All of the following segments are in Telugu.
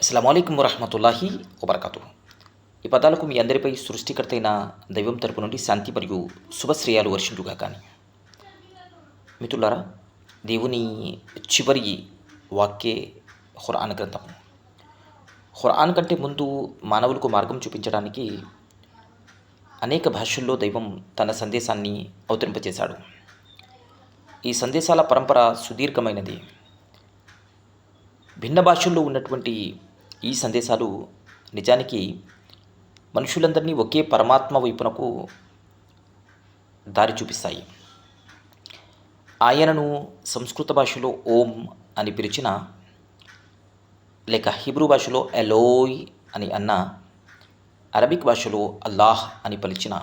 అస్సలం అయికం వరహమతుల్లాహి వబర్కతు ఈ పదాలకు మీ అందరిపై సృష్టికర్త అయిన దైవం తరపు నుండి శాంతి మరియు శుభశ్రేయాలు వర్షించుగా కానీ మిత్రులారా దేవుని చివరి వాక్యే హురాన్ గ్రంథం హురాన్ కంటే ముందు మానవులకు మార్గం చూపించడానికి అనేక భాషల్లో దైవం తన సందేశాన్ని అవతరింపజేశాడు. ఈ సందేశాల పరంపర సుదీర్ఘమైనది. భిన్న భాషల్లో ఉన్నటువంటి ఈ సందేశాలు నిజానికి మనుషులందరినీ ఒకే పరమాత్మ వైపునకు దారి చూపిస్తాయి. ఆయనను సంస్కృత భాషలో ఓం అని పిలిచిన లేక హిబ్రూ భాషలో ఎలోయ్ అని అన్న అరబిక్ భాషలో అల్లాహ్ అని పలిచిన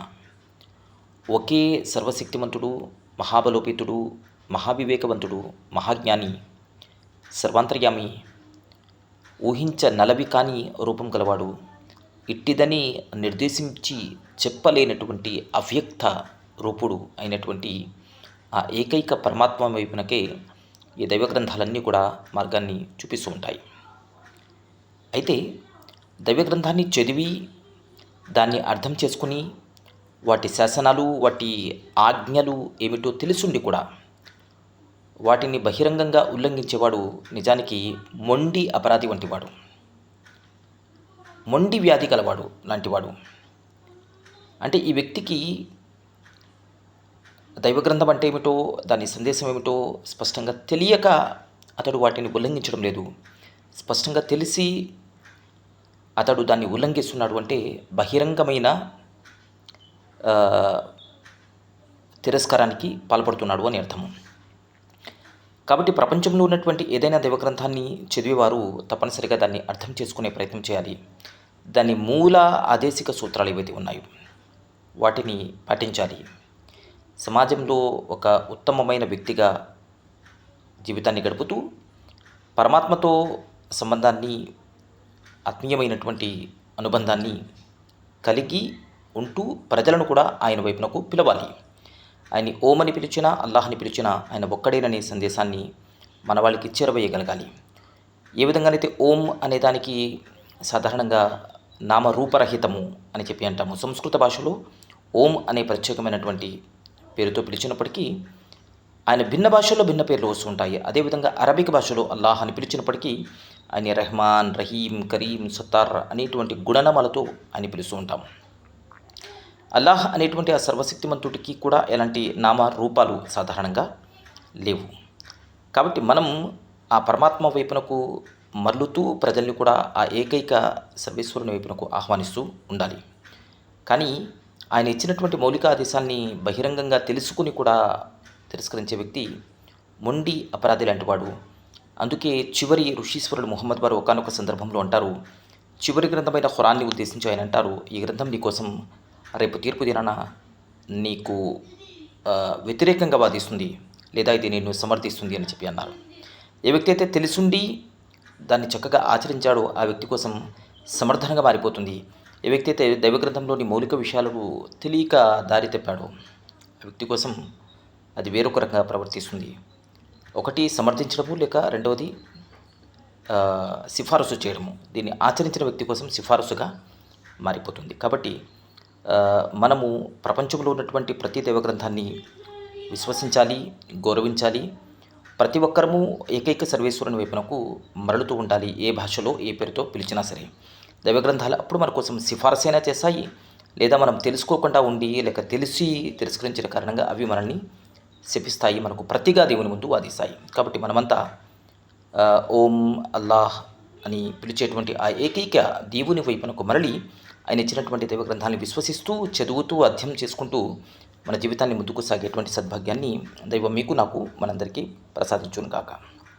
ఒకే సర్వశక్తిమంతుడు మహాబలోపేతుడు మహావివేకవంతుడు మహాజ్ఞాని సర్వాంతర్యామి ఊహించ నలవి కాని రూపం గలవాడు. ఇట్టిదని నిర్దేశించి చెప్పలేనటువంటి అవ్యక్త రూపుడు అయినటువంటి ఆ ఏకైక పరమాత్మ వైపునకే ఈ దైవ గ్రంథాలన్నీ కూడా మార్గాన్ని చూపిస్తూ ఉంటాయి. అయితే దైవ గ్రంథాన్ని చదివి దాన్ని అర్థం చేసుకుని వాటి శాసనాలు వాటి ఆజ్ఞలు ఏమిటో తెలుసుండి కూడా వాటిని బహిరంగంగా ఉల్లంఘించేవాడు నిజానికి మొండి అపరాధి వంటివాడు. మొండి వ్యాధి గలవాడు లాంటివాడు. అంటే ఈ వ్యక్తికి దైవగ్రంథం అంటే ఏమిటో దాని సందేశం ఏమిటో స్పష్టంగా తెలియక అతడు వాటిని ఉల్లంఘించడం లేదు. స్పష్టంగా తెలిసి అతడు దాన్ని ఉల్లంఘిస్తున్నాడు అంటే బహిరంగమైన తిరస్కారానికి పాల్పడుతున్నాడు అని అర్థము. కాబట్టి ప్రపంచంలో ఉన్నటువంటి ఏదైనా దైవగ్రంథాన్ని చదివేవారు తప్పనిసరిగా దాన్ని అర్థం చేసుకునే ప్రయత్నం చేయాలి. దాని మూల ఆదేశిక సూత్రాలు ఏవైతే ఉన్నాయో వాటిని పాటించాలి. సమాజంలో ఒక ఉత్తమమైన వ్యక్తిగా జీవితాన్ని గడుపుతూ పరమాత్మతో సంబంధాన్ని ఆత్మీయమైనటువంటి అనుబంధాన్ని కలిగి ఉంటూ ప్రజలను కూడా ఆయన వైపునకు పిలవాలి. ఆయన్ని ఓమని పిలిచినా అల్లాహ్ని పిలిచినా ఆయన ఒక్కడేననే సందేశాన్ని మన వాళ్ళకి చేరవేయగలగాలి ఏ విధంగానైతే ఓం అనే దానికి సాధారణంగా నామరూపరహితము అని చెప్పి అంటాము. సంస్కృత భాషలో ఓం అనే ప్రత్యేకమైనటువంటి పేరుతో పిలిచినప్పటికీ ఆయన భిన్న భాషల్లో భిన్న పేర్లు వస్తుంటాయి అదేవిధంగా అరబిక్ భాషలో అల్లాహ్ అని పిలిచినప్పటికీ ఆయన రెహమాన్ రహీం కరీం సత్తార్ అనేటువంటి గుణనమలతో ఆయన పిలుస్తూ ఉంటాము. అల్లాహ్ అనేటువంటి ఆ సర్వశక్తిమంతుడికి కూడా ఎలాంటి నామ రూపాలు సాధారణంగా లేవు. కాబట్టి మనం ఆ పరమాత్మ వైపునకు మరలుతూ ప్రజల్ని కూడా ఆ ఏకైక సర్వేశ్వరుని వైపునకు ఆహ్వానిస్తూ ఉండాలి. కానీ ఆయన ఇచ్చినటువంటి మౌలిక ఆదేశాన్ని బహిరంగంగా తెలుసుకుని కూడా తిరస్కరించే వ్యక్తి మొండి అపరాధి లాంటివాడు అందుకే చివరి ఋషీశ్వరుడు ముహమ్మద్ వారు ఒకనొక సందర్భంలో అంటారు చివరి గ్రంథమైన హురాన్ని ఉద్దేశించి ఆయన అంటారు ఈ గ్రంథం నీకోసం రేపు తీర్పు దినాన నీకు వ్యతిరేకంగా వాదిస్తుంది లేదా ఇది నేను సమర్థిస్తుంది అని చెప్పి అన్నారు. ఏ వ్యక్తి అయితే తెలుసుండి దాన్ని చక్కగా ఆచరించాడో ఆ వ్యక్తి కోసం సమర్థనగా మారిపోతుంది. ఏ వ్యక్తి అయితే దైవగ్రంథంలోని మౌలిక విషయాలకు తెలియక దారి తెప్పాడో ఆ వ్యక్తి కోసం అది వేరొక రకంగా ప్రవర్తిస్తుంది. ఒకటి సమర్థించడము లేక రెండవది సిఫారసు చేయడము. దీన్ని ఆచరించిన వ్యక్తి కోసం సిఫారసుగా మారిపోతుంది. కాబట్టి మనము ప్రపంచంలో ఉన్నటువంటి ప్రతి దేవగ్రంథాన్ని విశ్వసించాలి గౌరవించాలి. ప్రతి ఒక్కరము ఏకైక సర్వేశ్వరుని వైపునకు మరలుతూ ఉండాలి ఏ భాషలో ఏ పేరుతో పిలిచినా సరే. దైవగ్రంథాలు అప్పుడు మన కోసం సిఫారసైనా చేస్తాయి లేదా మనం తెలుసుకోకుండా ఉండి లేక తెలిసి తిరస్కరించిన కారణంగా అవి మనల్ని శపిస్తాయి మనకు ప్రతిగా దేవుని ముందు వాదిస్తాయి. కాబట్టి మనమంతా ఓం అల్లాహ్ అని పిలిచేటువంటి ఆ ఏకైక దేవుని వైపునకు మరలి ఆయన ఇచ్చినటువంటి దైవ గ్రంథాన్ని విశ్వసిస్తూ చదువుతూ అధ్యయనం చేసుకుంటూ మన జీవితాన్ని ముందుకు సాగేటువంటి సద్భాగ్యాన్ని దైవం మీకు నాకు మనందరికీ ప్రసాదించును కాక